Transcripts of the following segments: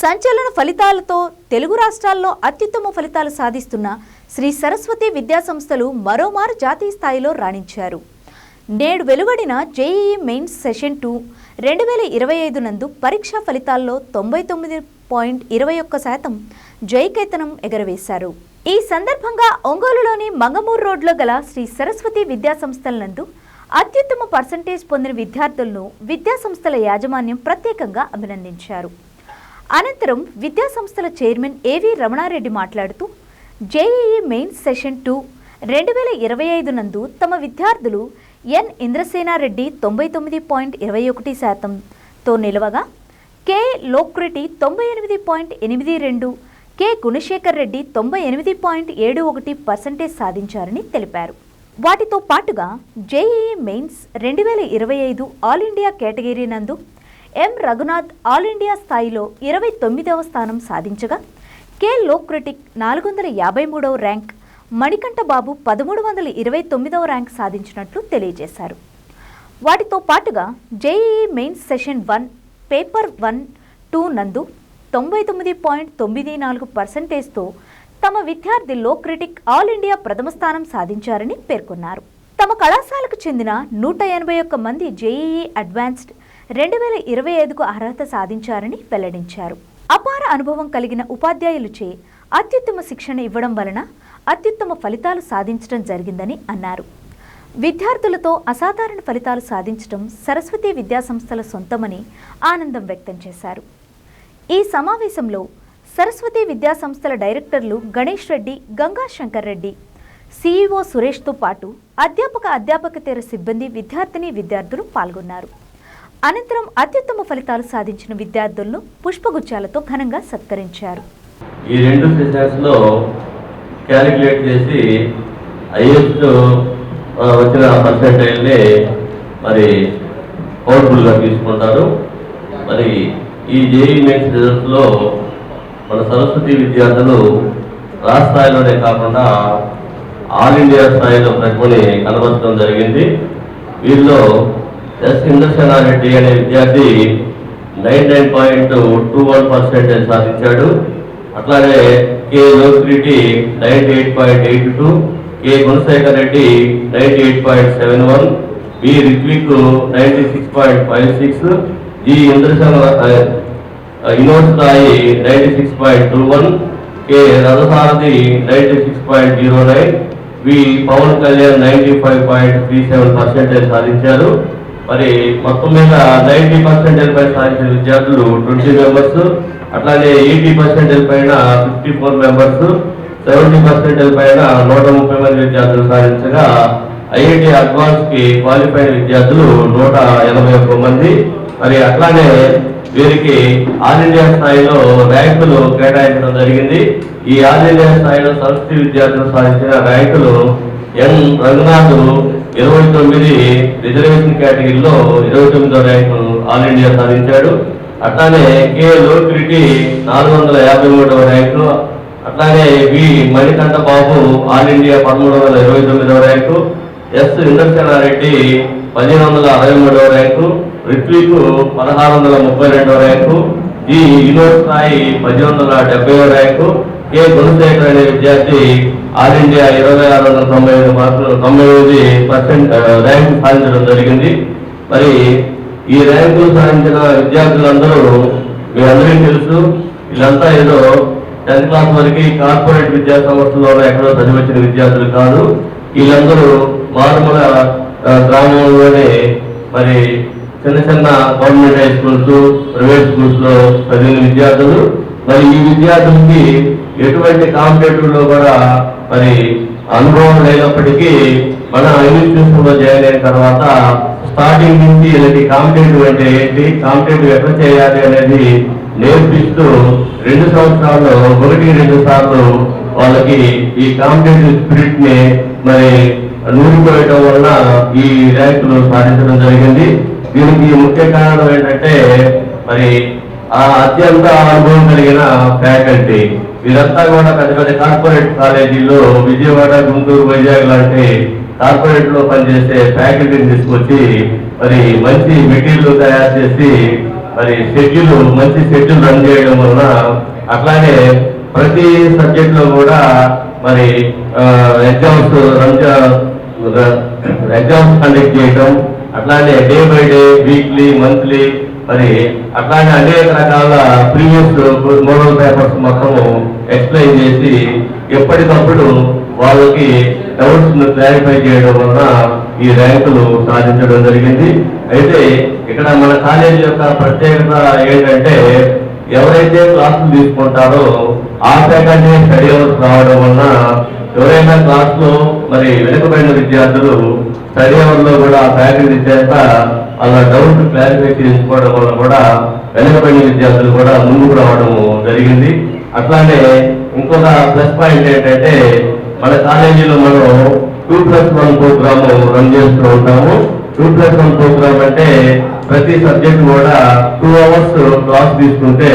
సంచలన ఫలితాలతో తెలుగు రాష్ట్రాల్లో అత్యుత్తమ ఫలితాలు సాధిస్తున్న శ్రీ సరస్వతి విద్యాసంస్థలు మరోమారు జాతీయ స్థాయిలో రాణించారు. నేడు వెలువడిన జేఈఈ మెయిన్స్ సెషన్ టూ రెండు వేల ఇరవై ఐదు నందు పరీక్షా ఫలితాల్లో తొంభై తొమ్మిది పాయింట్ ఇరవై ఒక్క శాతం జయకేతనం ఎగరవేశారు. ఈ సందర్భంగా ఒంగోలులోని మంగమూరు రోడ్లో గల శ్రీ సరస్వతి విద్యాసంస్థల నందు అత్యుత్తమ పర్సంటేజ్ పొందిన విద్యార్థులను విద్యాసంస్థల యాజమాన్యం ప్రత్యేకంగా అభినందించారు. అనంతరం విద్యా సంస్థల చైర్మన్ ఏవి రమణారెడ్డి మాట్లాడుతూ జేఈఈ మెయిన్స్ సెషన్ టూ రెండు వేల ఇరవై ఐదు నందు తమ విద్యార్థులు ఎన్ ఇంద్రసేనారెడ్డి తొంభై తొమ్మిది పాయింట్ ఇరవై ఒకటి శాతంతో నిలవగా కె లోక్రెడ్డి తొంభై ఎనిమిది పాయింట్ ఎనిమిది రెండు కె గుణశేఖర్ రెడ్డి తొంభై ఎనిమిది పాయింట్ ఏడు ఒకటి పర్సెంటేజ్ సాధించారని తెలిపారు. వాటితో పాటుగా జేఈఈ మెయిన్స్ రెండు వేల ఇరవై ఐదు ఆల్ ఇండియా కేటగిరీ నందు ఎం రఘునాథ్ ఆల్ ఇండియా స్థాయిలో ఇరవై తొమ్మిదవ స్థానం సాధించగా కె లోక్రిటిక్ నాలుగు వందల యాభై మూడవ ర్యాంక్ మణికంఠ బాబు పదమూడు వందల ఇరవై తొమ్మిదవ ర్యాంక్ సాధించినట్లు తెలియజేశారు. వాటితో పాటుగా JEE mains session one paper one two నందు తొంభై తొమ్మిది పాయింట్ తొమ్మిది నాలుగు పర్సెంటేజ్తో తమ విద్యార్థి లో క్రిటిక్ ఆల్ ఇండియా ప్రథమ స్థానం సాధించారని పేర్కొన్నారు. తమ కళాశాలకు చెందిన నూట ఎనభై ఒక్క మంది జేఈఈ అడ్వాన్స్డ్ రెండు వేల ఇరవై ఐదుకు అర్హత సాధించారని వెల్లడించారు. అపార అనుభవం కలిగిన ఉపాధ్యాయులచే అత్యుత్తమ శిక్షణ ఇవ్వడం వలన అత్యుత్తమ ఫలితాలు సాధించడం జరిగిందని అన్నారు. విద్యార్థులతో అసాధారణ ఫలితాలు సాధించడం సరస్వతి విద్యాసంస్థల సొంతమని ఆనందం వ్యక్తం చేశారు. ఈ సమావేశంలో సరస్వతి విద్యాసంస్థల డైరెక్టర్లు గణేష్ రెడ్డి గంగా శంకర్ రెడ్డి సీఈఓ సురేష్తో పాటు అధ్యాపక అధ్యాపకతేర సిబ్బంది విద్యార్థిని విద్యార్థులు పాల్గొన్నారు. అనంతరం అత్యుత్తమ ఫలితాలు సాధించిన విద్యార్థులను పుష్పగుచ్చాలతో ఘనంగా సత్కరించారు. ఈ రెండు సెషన్స్లో క్యాలిక్యులేట్ చేసి హైయెస్ట్ వచ్చిన పర్సెంటేజ్ని మరి పవర్ఫుల్గా తీసుకుంటారు. మరి ఈ జేఈ మెయిన్స్ రిజల్ట్స్లో మన సరస్వతి విద్యార్థులు రాష్ట్ర స్థాయిలోనే కాకుండా ఆల్ ఇండియా స్థాయిలో ప్రతిభని కనబరచడం జరిగింది. వీరిలో ఎస్ ఇంద్రసేనారెడ్డి అనే విద్యార్థి nine nine point two one percentage సాధించాడు. అట్లానే K లోక్రిటి ninety eight point eight two K Gunasekhar Reddy ninety eight point seven one B Ritvik ninety six point five six G Indrasena ఇనోడ్ స్థాయి ninety six point two one K Rathasarathi ninety six point zero nine V Pawan Kalyan ninety five point three seven percentage సాధించారు. మరి మొత్తం మీద ninety percentage పై సాధించిన విద్యార్థులు twenty members అట్లానే eighty percentage పైన fifty four members seventy percentage పైన నూట ముప్పై మంది విద్యార్థులు సాధించగా ఐఐటి అడ్వాన్స్కి క్వాలిఫైడ్ విద్యార్థులు నూట ఎనభై ఒక్క మంది. మరి అట్లానే వీరికి ఆల్ ఇండియా స్థాయిలో ర్యాంకులు కేటాయించడం జరిగింది. ఈ ఆల్ ఇండియా స్థాయిలో సంస్కృతి విద్యార్థులు సాధించిన ర్యాంకులు ఎన్. రఘునాథ్ ఇరవై తొమ్మిది రిజర్వేషన్ కేటగిరీలో ఇరవై తొమ్మిదో ర్యాంకు ఆల్ ఇండియా సాధించాడు. అట్లానే కె లోకిరెడ్డి నాలుగు వందల యాభై మూడవ ర్యాంకు అట్లానే V Manikanta Babu all India పదమూడు వందల ఇరవై తొమ్మిదవ ర్యాంకు ఎస్ ఇంద్రసేనారెడ్డి పదిహేను వందల అరవై మూడవ ర్యాంకు రిత్విక్ పదహారు వందల ముప్పై రెండవ ర్యాంకు ఈ వినోద్ స్థాయి పది వందల డెబ్బై ర్యాంకు కె గుణశేఖర్ అనే విద్యార్థి ఆల్ ఇండియా ఇరవై ఆరు వందల తొంభై ఐదు మార్కులు తొంభై ఎనిమిది పర్సెంట్ ర్యాంకు సాధించడం జరిగింది. మరి ఈ ర్యాంకులు సాధించిన విద్యార్థులందరూ మీ అందరికీ తెలుసు వీళ్ళంతా ఏదో టెన్త్ క్లాస్ వరకు కార్పొరేట్ విద్యా సంస్థల్లో ఎక్కడో చదివించిన విద్యార్థులు కాదు. వీళ్ళందరూ మారుమూల గ్రామంలోనే మరి చిన్న చిన్న గవర్నమెంట్ హై స్కూల్స్ ప్రైవేట్ స్కూల్స్లో చదివిన విద్యార్థులు. మరి ఈ విద్యార్థులకి ఎటువంటి కాంపిటేటివ్లో కూడా మరి అనుభవం లేనప్పటికీ మన ఇన్స్టిట్యూషన్ జాయిన్ అయిన తర్వాత స్టార్టింగ్ నుంచి ఇలాంటి కాంపిటేటివ్ అంటే ఏంటి కాంపిటేటివ్ ఎట్లా చేయాలి అనేది నేర్పిస్తూ రెండు సంవత్సరాల్లో ఒకటి రెండు సార్లు వాళ్ళకి ఈ కాంపిటేటివ్ స్పిరిట్ని మరి నూరిపోయటం వలన ఈ ర్యాంకులు సాధించడం జరిగింది. దీనికి ముఖ్య కారణం ఏంటంటే మరి ఆ అత్యంత అనుభవం కలిగిన ఫ్యాకల్టీ. వీరంతా కూడా పెద్ద పెద్ద కార్పొరేట్ కాలేజీల్లో విజయవాడ గుంటూరు వైజాగ్ లాంటి కార్పొరేట్లో పనిచేసే ఫ్యాకల్టీని తీసుకొచ్చి మరి మంచి మెటీరియల్ తయారు చేసి మరి షెడ్యూల్ మంచి షెడ్యూల్ రన్ చేయడం వలన అట్లానే ప్రతి సబ్జెక్ట్లో కూడా మరి ఎగ్జామ్స్ ఎగ్జామ్స్ కండక్ట్ చేయడం అట్లానే day by day weekly monthly మరి అట్లానే అనేక రకాల ప్రీవియస్ మోడల్ పేపర్స్ మొత్తము ఎక్స్ప్లెయిన్ చేసి ఎప్పటికప్పుడు వాళ్ళకి డౌట్స్ క్లారిఫై చేయడం వలన ఈ ర్యాంకులు సాధించడం జరిగింది. అయితే ఇక్కడ మన కాలేజీ యొక్క ప్రత్యేకత ఏంటంటే ఎవరైతే క్లాసులు తీసుకుంటారో ఆ ఫ్యాకల్టీ స్టడీ అవర్స్ రావడం వలన ఎవరైనా క్లాస్లో మరి వెనుకబడిన విద్యార్థులు స్టడీ అవర్లో కూడా ఆ ఫ్యాకల్టీ చేత అలా డౌట్ క్లారిఫై చేసుకోవడం వల్ల కూడా వెనుకబడిన విద్యార్థులు కూడా ముందుకు రావడం జరిగింది. అట్లానే ఇంకొక ప్లస్ పాయింట్ ఏంటంటే మన కాలేజీలో మనం two plus one programme run చేస్తూ ఉంటాము. టూ ప్లస్ వన్ ప్రోగ్రామ్ అంటే ప్రతి సబ్జెక్ట్ కూడా టూ అవర్స్ క్లాస్ తీసుకుంటే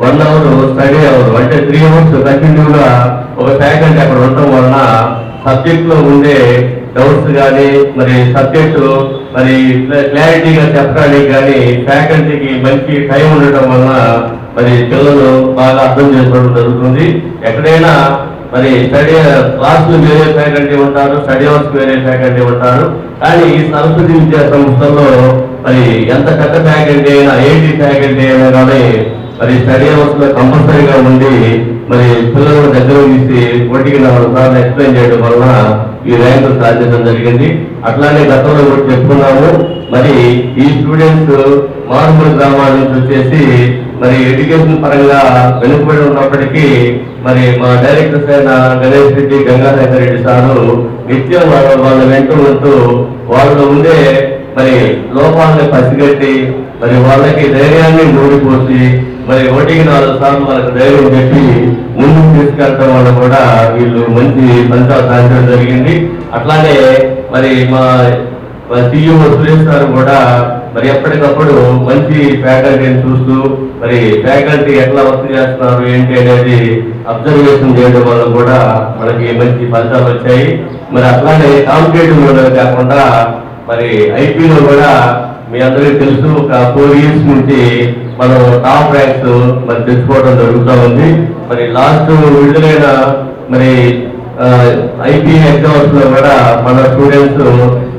వన్ అవర్ స్టడీ అవర్ అంటే త్రీ అవర్స్ కంటిన్యూగా ఒక ఫ్యాకల్టీ అక్కడ ఉండటం వలన సబ్జెక్ట్లో ఉండే డౌట్స్ కానీ మరి సబ్జెక్టు మరి క్లారిటీగా చెప్పడానికి కానీ ఫ్యాకల్టీకి మంచి టైం ఉండటం వలన మరి పిల్లలు బాగా అర్థం చేసుకోవడం జరుగుతుంది. ఎక్కడైనా మరి స్టడీ క్లాసులు వేరే ఫ్యాకల్టీ ఉంటారు స్టడీ అవర్స్ వేరే ఫ్యాకల్టీ ఉంటారు. కానీ ఈ సరస్వతి విద్యా సంస్థల్లో మరి ఎంత పెద్ద ఫ్యాకల్టీ అయినా ఏటీ ఫ్యాకల్టీ అయినా కానీ మరి స్టడీ అవర్స్లో కంపల్సరీగా ఉండి మరి పిల్లలను దగ్గర తీసి ఒకటికి నాలుగు సార్లు ఎక్స్ప్లెయిన్ చేయడం వలన ఈ ర్యాంకు సాధించడం జరిగింది. అట్లానే గతంలో కూడా చెప్పుకున్నాము. మరి ఈ స్టూడెంట్స్ మారుమూల గ్రామాల నుంచి వచ్చేసి మరి ఎడ్యుకేషన్ పరంగా వెనుకబడి ఉన్నప్పటికీ మరి మా డైరెక్టర్స్ అయిన గణేష్ రెడ్డి గంగాధర్ రెడ్డి సారు నిత్యం వాళ్ళ వాళ్ళ వెంట ఉంటూ వాళ్ళు ఉండే మరి లోపాలని పసిగట్టి మరి వాళ్ళకి ధైర్యాన్ని మూడిపోసి మరి ఒకటికి నాలుగు సార్లు వాళ్ళకి ధైర్యం చెప్పి ముందుకు తీసుకెళ్ళడం వల్ల కూడా వీళ్ళు మంచి ఫలితాలు సాధించడం జరిగింది. అట్లానే మరి మా సీఈఓ సురేష్ సార్ కూడా మరి ఎప్పటికప్పుడు మంచి ఫ్యాకల్టీని చూస్తూ మరి ఫ్యాకల్టీ ఎట్లా వర్క్ చేస్తున్నారు ఏంటి అనేది అబ్జర్వేషన్ చేయడం వల్ల కూడా మనకి మంచి ఫలితాలు వచ్చాయి. మరి అట్లానే కాంపిటేటివ్ కాకుండా మరి ఐపీలో కూడా మీ అందరికీ తెలుసు ఒక ఫోర్ ఇయర్స్ నుంచి మనం టాప్ ర్యాంక్స్ మరి తెచ్చుకోవడం జరుగుతూ ఉంది. మరి లాస్ట్ విడుదలైన మరి ఐపీ ఎగ్జామ్స్లో కూడా మన students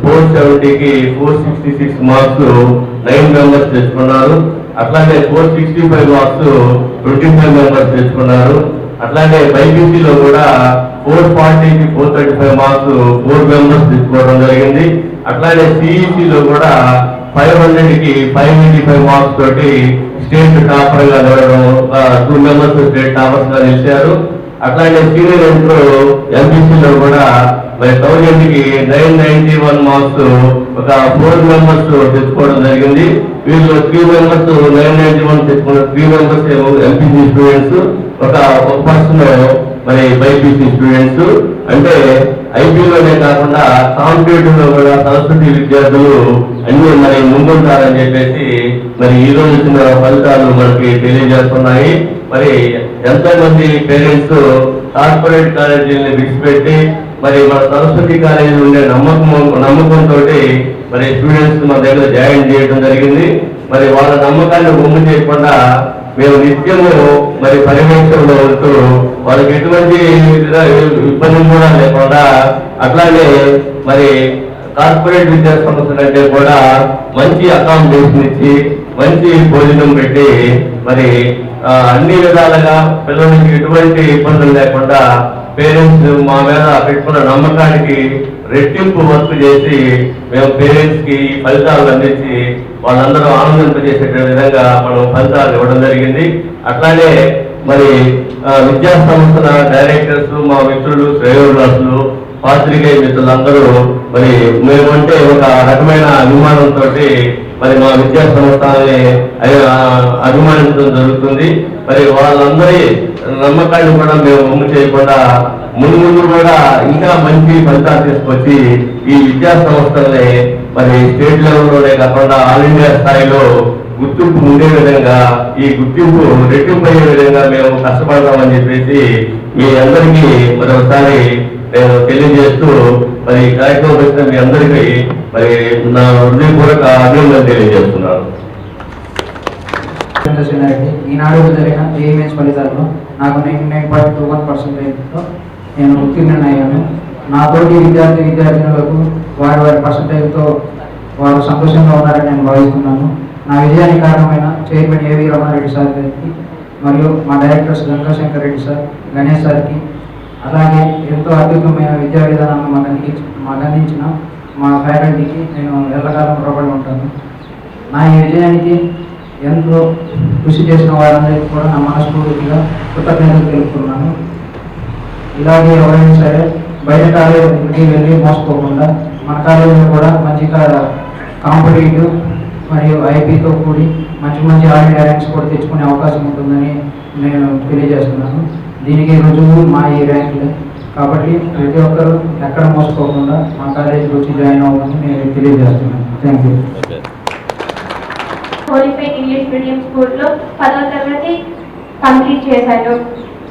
four సెవెంటీకి four sixty six marks nine members తెచ్చుకున్నారు. అట్లానే four sixty five marks twenty five members తెచ్చుకున్నారు. అట్లానే బైపీసీలో కూడా ఫోర్ ఫార్టీకి four thirty five marks four members తెచ్చుకోవడం జరిగింది. అట్లానే సిఈసిలో కూడా ఫైవ్ హండ్రెడ్కి ఫైవ్ ఎయిటీ ఫైవ్ మార్క్స్ తోటి స్టేట్ టాపర్గా నిలవడం టూ మెంబర్స్ స్టేట్ టాపర్స్గా నిలిచారు. అట్లానే సీనియర్ ఎంట్రో ఎంబీసీలో కూడా మరి థౌజండ్కి నైన్ నైన్టీ వన్ మార్క్స్ ఒక ఫోర్ మెంబర్స్ తెచ్చుకోవడం జరిగింది. వీళ్ళు three members nine ninety one తెచ్చుకున్న three members LPG MPC students ఒక ఒక పర్సన్ మరి బైపీసీ స్టూడెంట్స్ అంటే ఐపీలోనే కాకుండా కాంపిటేటివ్లో కూడా సరస్వతి విద్యార్థులు అన్ని మరి ముందుంటారని చెప్పేసి మరి ఈ రోజు వచ్చిన ఫలితాలు మనకి తెలియజేస్తున్నాయి. మరి ఎంతో మంది పేరెంట్స్ కార్పొరేట్ కాలేజీని విడిచిపెట్టి మరి మన సరస్వతి కాలేజీ ఉండే నమ్మకం నమ్మకంతో మరి స్టూడెంట్స్ మన దగ్గర జాయిన్ చేయడం జరిగింది. మరి వాళ్ళ నమ్మకాన్ని ఒమ్ము చేయకుండా మేము నిత్యము మరి పర్యవేక్షణలో ఉంటూ వాళ్ళకి ఎటువంటి ఇబ్బంది కూడా లేకుండా అట్లానే మరి కార్పొరేట్ విద్యా సంస్థలు అంటే కూడా మంచి అకామిడేషన్ ఇచ్చి మంచి భోజనం పెట్టి మరి అన్ని విధాలుగా పిల్లలకి ఎటువంటి ఇబ్బందులు లేకుండా పేరెంట్స్ మా మీద పెట్టుకున్న నమ్మకానికి రెట్టింపు వర్క్ చేసి మేము పేరెంట్స్కి ఫలితాలు అందించి వాళ్ళందరూ ఆనందింపజేసే విధంగా మనం ఫలితాలు ఇవ్వడం జరిగింది. అట్లానే మరి విద్యా సంస్థల డైరెక్టర్స్ మా మిత్రులు శ్రేయోల్లాసులు పాత్రికేయ మిత్రులందరూ మరి మేమంటే ఒక రకమైన అభిమానంతో మరి మా విద్యా సంస్థల్ని అభిమానించడం జరుగుతుంది. మరి వాళ్ళందరి నమ్మకాన్ని కూడా మేము ముందు చేయకుండా ముందు ముందు కూడా ఇంకా మంచి ఫలితాలు తీసుకొచ్చి ఈ విద్యా సంస్థల్ని మరి స్టేట్ లెవెల్లోనే కాకుండా ఆల్ ఇండియా స్థాయిలో గుర్తింపు ఉండే విధంగా ఈ గుర్తింపు రెట్టింపు అయ్యే విధంగా మేము కష్టపడదామని చెప్పేసి మీ అందరికీ మరొకసారి నేను తెలియజేస్తూ మరి కార్యక్రమం వచ్చిన మీ అందరికీ మరి నా హృదయపూర్వక అభినందన తెలియజేస్తున్నాను ఈనాడు జరిగిన జేఈఎస్ ఫలితాల్లో నాకు ninety nine point two one పర్సెంటేజ్తో నేను ఉత్తీర్ణులయ్యాను నా తోటి విద్యార్థి విద్యార్థినులకు వారి వారి పర్సంటేజ్తో వారు సంతోషంగా ఉన్నారని నేను భావిస్తున్నాను. నా విజయానికి కారణమైన చైర్మన్ ఏవి రమారెడ్డి సార్ గారికి మరియు మా డైరెక్టర్స్ గంగాశంకర్ రెడ్డి సార్ గణేష్ సార్కి అలాగే ఎంతో అద్భుతమైన విద్యా విధానాన్ని మాకు అందించి మాకు అందించిన మా ఫ్యాకల్టీకి నేను ఎల్లకాలం రుణపడి ఉంటాను. నా ఈ విజయానికి ఎంతో కృషి చేసిన వారందరికీ కూడా నా మనస్ఫూర్తిగా కృతజ్ఞతలు తెలుపుతున్నాను. ఇలాగే ఎవరైనా సరే బయట కాలేజీకి వెళ్ళి మోసపోకుండా మన కాలేజీలో కూడా మంచి కాంపిటేటివ్ మరియు ఐపీతో కూడి మంచి మంచి ఆర్డీ ర్యాంక్స్ కూడా తెచ్చుకునే అవకాశం ఉంటుందని నేను తెలియజేస్తున్నాను. దీనికి రుజువు మా ఈ ర్యాంకులే. కాబట్టి ప్రతి ఒక్కరూ ఎక్కడ మోసపోకుండా మా కాలేజీకి వచ్చి జాయిన్ అవ్వాలని నేను తెలియజేస్తున్నాను. థ్యాంక్ యూ హోలీఫైడ్ ఇంగ్లీష్ మీడియం స్కూల్లో పదవ తరగతి కంప్లీట్ చేశాను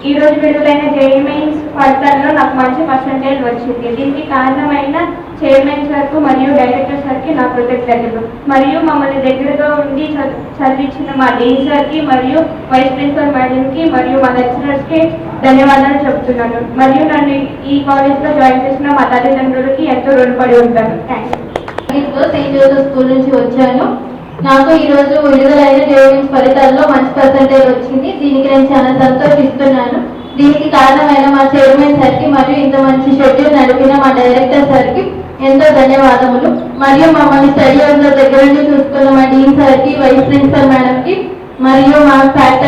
ఈ రోజు విడుదలైన జేఈ మెయిన్స్ ఫలితాల్లో నాకు మంచి పర్సంటేజ్ వచ్చింది. దీనికి కారణమైన చైర్మన్ సార్కు మరియు డైరెక్టర్ సార్కి నా కృతజ్ఞతలు. మరియు మమ్మల్ని దగ్గరగా ఉండి చదివించిన మా డీన్ సార్కి మరియు వైస్ ప్రిన్సిపల్ మేడంకి మరియు మా లెక్చరర్స్కి ధన్యవాదాలు చెప్తున్నాను. మరియు నన్ను ఈ కాలేజ్లో జాయిన్ చేసిన మా తల్లిదండ్రులకి ఎంతో రుణపడి ఉంటాను. థ్యాంక్ యూ నేను సెయింట్ జోసెఫ్ స్కూల్ నుంచి వచ్చాను. నాకు ఈరోజు విడుదలైన జేఎంఎస్ ఫలితాల్లో మంచి పర్సంటేజ్ వచ్చింది. దీనికి నేను చాలా సంతోషిస్తున్నాను. దీనికి కారణమైన మా చైర్మన్ సార్కి మరియు ఇంత మంచి షెడ్యూల్ నడిపిన మా డైరెక్టర్ సార్కి ఎంతో ధన్యవాదములు. మరియు మమ్మల్ని స్టడీ దగ్గర నుండి చూసుకున్న మా డీన్ సార్కి వైస్ ప్రిన్సిపల్ మేడంకి మరియు మా ఫ్యాకల్టీ